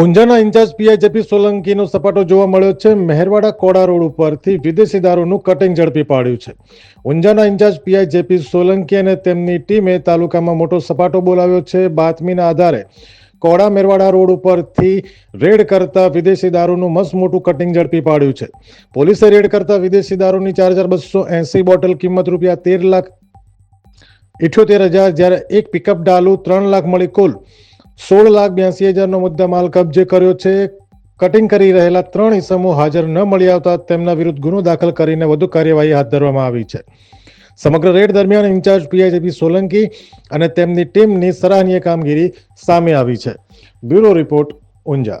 ઊંઝાના in charge PI JP સોલંકીનો સપાટો જોવા મળ્યો છે. મહેરવાડા કોડા રોડ ઉપરથી વિદેશી દારૂનું કટિંગ ઝડપી પાડ્યું છે. ઊંઝાના ઇન્ચાર્જ પીઆઈ જેપી સોલંકી અને તેમની ટીમે તાલુકામાં મોટો સપાટો બોલાવ્યો છે. બાતમીના આધારે કોડા મેરવાડા રોડ ઉપરથી રેડ કરતા વિદેશી દારૂનું મસ્ત મોટું કટિંગ ઝડપી પાડ્યું છે. પોલીસે રેડ કરતા વિદેશી દારૂની ચાર હજાર બસો એસી બોટલ કિંમત રૂપિયા તેર લાખ, ઇઠ્યોતેર હજાર જ્યારે એક પિકઅપ ડાલુ ત્રણ લાખ મળી કુલ સોળ લાખ બ્યાસી હજારનો મુદ્દા માલ કબજે કર્યો છે. કટિંગ કરી રહેલા ત્રણ ઇસમો હાજર ન મળી આવતા તેમના વિરુદ્ધ ગુનો દાખલ કરીને વધુ કાર્યવાહી હાથ ધરવામાં આવી છે. સમગ્ર રેડ દરમિયાન ઇન્ચાર્જ પીઆઈજીપી સોલંકી અને તેમની ટીમની સરાહનીય કામગીરી સામે આવી છે. Bureau report Unjha.